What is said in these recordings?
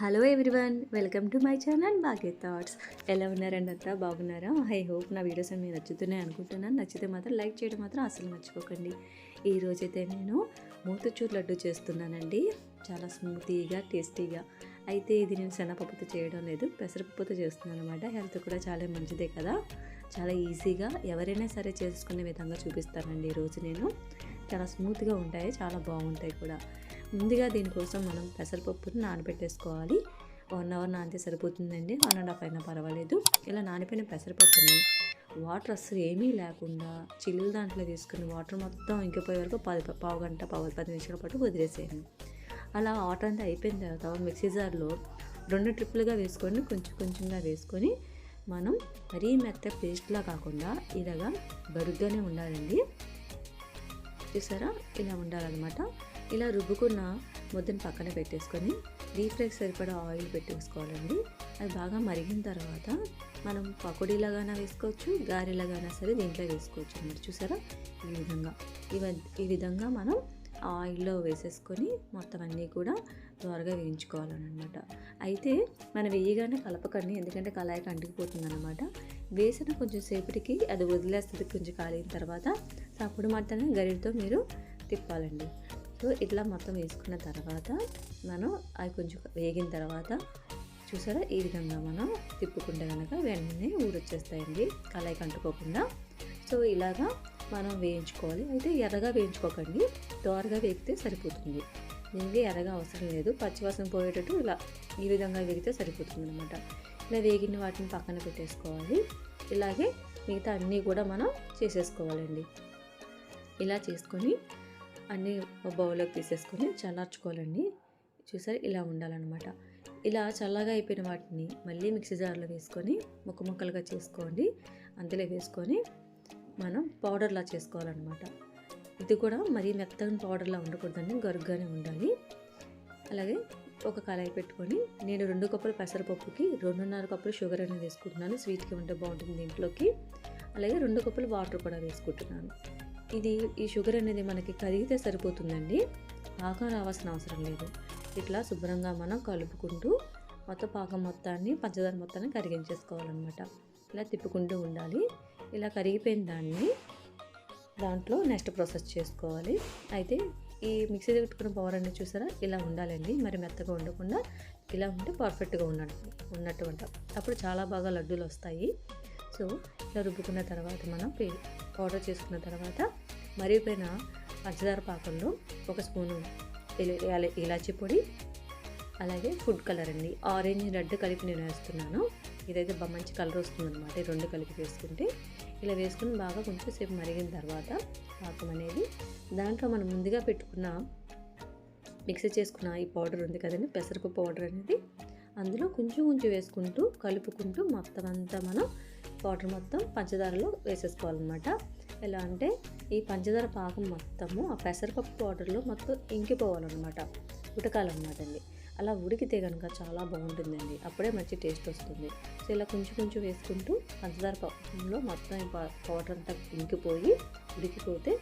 Hello everyone welcome to my channel Bhagya thoughts ఎలా ఉన్నారండి అంతా బాగున్నారా? ఐ హోప్ నా వీడియోస్ అన్ని నచ్చుతున్నాయి అనుకుంటున్నాను. నచ్చితే మాత్రం లైక్ చేయడం మాత్రం అసలు మర్చిపోకండి. ఈ రోజైతే నేను మూతచూర్ లడ్డు చేస్తున్నానండి. చాలా స్మూతీగా టేస్టీగా. అయితే ఇది నేను శనగపప్పుతో చేయడం లేదు. పెసరపప్పుతో చేస్తున్నాను అనమాట హెల్త్ కూడా చాలా మంచిదే కదా. చాలా ఈజీగా ఎవరైనా సరే చేసుకునే విధంగా చూపిస్తానండి ఈరోజు నేను. చాలా స్మూత్గా ఉంటాయి చాలా బాగుంటాయి కూడా. ముందుగా దీనికోసం మనం పెసరపప్పుని నానబెట్టేసుకోవాలి. వన్ అవర్ నానితే సరిపోతుందండి. వన్ అండ్ హాఫ్ అయినా పర్వాలేదు. ఇలా నానిపోయిన పెసరపప్పుని వాటర్ అస్సలు ఏమీ లేకుండా చిల్లు దాంట్లో తీసుకుని వాటర్ మొత్తం ఇంకిపోయే వరకు పది పావు గంట పావు పది నిమిషాల పాటు వదిలేసేయండి. అలా వాటర్ అంతా అయిపోయిన తర్వాత మిక్సీ జార్లో రెండు ట్రిప్పులుగా వేసుకొని కొంచెం కొంచెంగా వేసుకొని మనం మరీ మెత్త పేస్ట్లా కాకుండా ఇలాగా బరుగ్గానే ఉండాలండి. చూసారా? ఇలా ఉండాలన్నమాట. ఇలా రుబ్బుకున్న ముద్దను పక్కన పెట్టేసుకొని డీప్ ఫ్రైకి సరిపడా ఆయిల్ పెట్టేసుకోవాలండి. అది బాగా మరిగిన తర్వాత మనం పకోడీలాగానా వేసుకోవచ్చు గారెలాగానా సరే దీంట్లో వేసుకోవచ్చు. అన్నమాట చూసారా? ఈ విధంగా. ఇవ ఈ విధంగా మనం ఆయిల్లో వేసేసుకొని మొత్తం అన్నీ కూడా త్వరగా వేయించుకోవాలన్నమాట. అయితే మనం వేయగానే కలపకండి ఎందుకంటే కళాయికి అంటుకుపోతుంది అనమాట వేసిన కొంచెం సేపటికి అది వదిలేస్తుంది కొంచెం కాలిన తర్వాత అప్పుడు మాత్రమే గరిటతో మీరు తిప్పాలండి. సో ఇట్లా మొత్తం వేసుకున్న తర్వాత మనం అవి కొంచెం వేగిన తర్వాత చూసారా? ఈ విధంగా మనం తిప్పుకుంటే కనుక వెంటనే ఊరొచ్చేస్తాయండి. కళాయికి అంటుకోకుండా సో ఇలాగా మనం వేయించుకోవాలి. అయితే ఎర్రగా వేయించుకోకండి. దోరగా వేగితే సరిపోతుంది. దీనికి ఎర్రగా అవసరం లేదు. పచ్చివాసన పోయేటట్టు ఇలా ఈ విధంగా వేగితే సరిపోతుంది అనమాట ఇలా వేగిన వాటిని పక్కన పెట్టేసుకోవాలి. ఇలాగే మిగతా అన్నీ కూడా మనం చేసేసుకోవాలండి. ఇలా చేసుకొని అన్నీ బౌల్లోకి తీసేసుకొని చల్లార్చుకోవాలండి. చూసారు? ఇలా ఉండాలన్నమాట. ఇలా చల్లగా అయిపోయిన వాటిని మళ్ళీ మిక్సీ జార్లో వేసుకొని ముక్క ముక్కలుగా చేసుకోండి. అందులో వేసుకొని మనం పౌడర్లా చేసుకోవాలన్నమాట. ఇది కూడా మరీ మెత్తని పౌడర్లా ఉండకూడదండి. గరుగ్గానే ఉండాలి. అలాగే ఒక కళాయి పెట్టుకొని నేను రెండు కప్పులు పెసరపప్పుకి రెండున్నర కప్పులు షుగర్ అనేది వేసుకుంటున్నాను. స్వీట్కి ఉంటే బాగుంటుంది దీంట్లోకి. అలాగే రెండు కప్పులు వాటర్ కూడా వేసుకుంటున్నాను. ఇది ఈ షుగర్ అనేది మనకి కరిగితే సరిపోతుందండి. పాకం రావాల్సిన అవసరం లేదు. ఇట్లా శుభ్రంగా మనం కలుపుకుంటూ మొత్తం పాకం మొత్తాన్ని పంచదార మొత్తాన్ని కరిగించేసుకోవాలన్నమాట. ఇలా తిప్పుకుంటూ ఉండాలి. ఇలా కరిగిపోయిన దాన్ని దాంట్లో నెక్స్ట్ ప్రాసెస్ చేసుకోవాలి. అయితే ఈ మిక్సీ పెట్టుకున్న పవర్ అనేది చూసారా? ఇలా ఉండాలండి. మరి మెత్తగా ఉండకుండా ఇలా ఉంటే పర్ఫెక్ట్గా ఉన్నట్టు ఉన్నట్టు ఉంటాం అప్పుడు చాలా బాగా లడ్డూలు వస్తాయి. సో ఇలా రుబ్బుకున్న తర్వాత మనం పౌడర్ చేసుకున్న తర్వాత మరిగిపోయిన పంచదార పాకంలో ఒక స్పూను ఇలాచి ఇలాచీ పొడి అలాగే ఫుడ్ కలర్ అండి. ఆరెంజ్ రెడ్ కలిపి నేను వేస్తున్నాను. ఇదైతే బాగా మంచి కలర్ వస్తుంది అనమాట ఈ రెండు కలిపి వేసుకుంటే. ఇలా వేసుకుని బాగా కొంచెం సేపు మరిగిన తర్వాత పాకం అనేది దాంట్లో మనం ముందుగా పెట్టుకున్న మిక్సీ చేసుకున్న ఈ పౌడర్ ఉంది కదండి పెసరపప్పు పౌడర్ అనేది అందులో కొంచెం కొంచెం వేసుకుంటూ కలుపుకుంటూ మొత్తం అంతా మనం పౌడర్ మొత్తం పంచదారలో వేసేసుకోవాలన్నమాట. ఎలా అంటే ఈ పంచదార పాకం మొత్తము ఆ పెసరపప్పు పౌడర్లో మొత్తం ఇంకిపోవాలన్నమాట. ఉడకాలన్నమాట అండి. అలా ఉడికితే కనుక చాలా బాగుంటుందండి. అప్పుడే మంచి టేస్ట్ వస్తుంది. సో ఇలా కొంచెం కొంచెం వేసుకుంటూ పంచదార పాకంలో మొత్తం ఈ పౌడర్ అంతా ఇంకిపోయి ఉడికిపోతే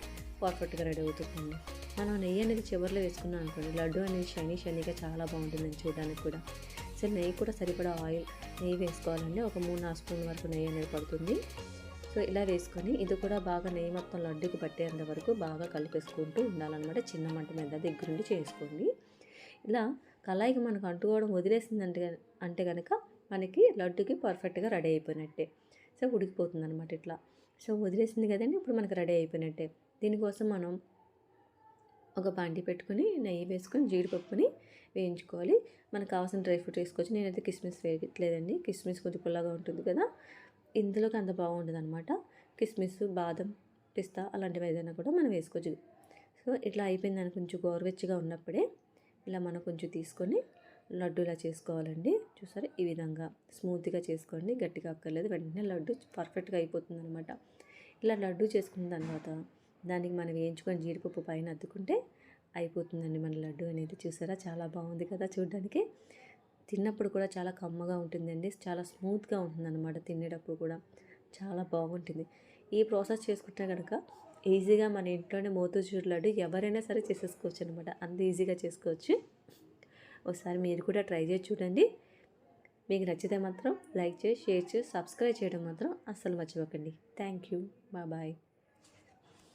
పర్ఫెక్ట్గా రెడీ అవుతుంది మనం నెయ్యి అనేది చివరిలో వేసుకున్నాం అనుకోండి లడ్డు అనేది షైనీ షైనీగా చాలా బాగుంటుందండి చూడడానికి కూడా. సో నెయ్యి కూడా సరిపడా ఆయిల్ నెయ్యి వేసుకోవాలండి ఒక మూడు నాలుగు స్పూన్ వరకు నెయ్యి అనేది పడుతుంది. సో ఇలా వేసుకొని ఇది కూడా బాగా నెయ్యి మొత్తం లడ్డుకి పట్టేంత వరకు బాగా కలిపేసుకుంటూ ఉండాలన్నమాట. చిన్న మంట మీద దగ్గరుండి చేసుకోండి. ఇలా కళాయికి మనకు అంటుకోవడం వదిలేసిందంటే అంటే కనుక మనకి లడ్డుకి పర్ఫెక్ట్గా రెడీ అయిపోయినట్టే. సో ఉడికిపోతుంది అనమాట ఇట్లా. సో వదిలేసింది కదండి ఇప్పుడు మనకి రెడీ అయిపోయినట్టే. దీనికోసం మనం ఒక బాండి పెట్టుకొని నెయ్యి వేసుకొని జీడిపప్పుని వేయించుకోవాలి. మనకు కావాల్సిన డ్రై ఫ్రూట్ వేసుకోవచ్చు. నేనైతే కిస్మిస్ వేయట్లేదండి. కిస్మిస్ కొంచెం పుల్లగా ఉంటుంది కదా. ఇందులోకి అంత బాగుంటుంది అనమాట కిస్మిస్ బాదం పిస్తా అలాంటివి ఏదైనా కూడా మనం వేసుకోవచ్చు. సో ఇట్లా అయిపోయిందని కొంచెం గోరువెచ్చగా ఉన్నప్పుడే ఇలా మనం కొంచెం తీసుకొని లడ్డు ఇలా చేసుకోవాలండి. చూసారా? ఈ విధంగా స్మూత్గా చేసుకోండి. గట్టిగా అక్కర్లేదు. వెంటనే లడ్డు పర్ఫెక్ట్గా అయిపోతుంది అనమాట ఇలా లడ్డు చేసుకున్న తర్వాత దానికి మనం వేయించుకొని జీడిపప్పు పైన అద్దుకుంటే అయిపోతుందండి మన లడ్డు అనేది. చూసారా? చాలా బాగుంది కదా చూడడానికి. తిన్నప్పుడు కూడా చాలా కమ్మగా ఉంటుందండి. చాలా స్మూత్గా ఉంటుంది అనమాట తినేటప్పుడు కూడా. చాలా బాగుంటుంది. ఈ ప్రాసెస్ చేసుకుంటే కనుక ఈజీగా మన ఇంట్లోనే మోతూచూరు లడ్డు ఎవరైనా సరే చేసేసుకోవచ్చు అనమాట అంత ఈజీగా చేసుకోవచ్చు. ఒకసారి మీరు కూడా ట్రై చేసి చూడండి. మీకు నచ్చితే మాత్రం లైక్ చేసి షేర్ చేసి సబ్స్క్రైబ్ చేయడం మాత్రం అస్సలు మర్చిపోకండి. Thank you. బాయ్.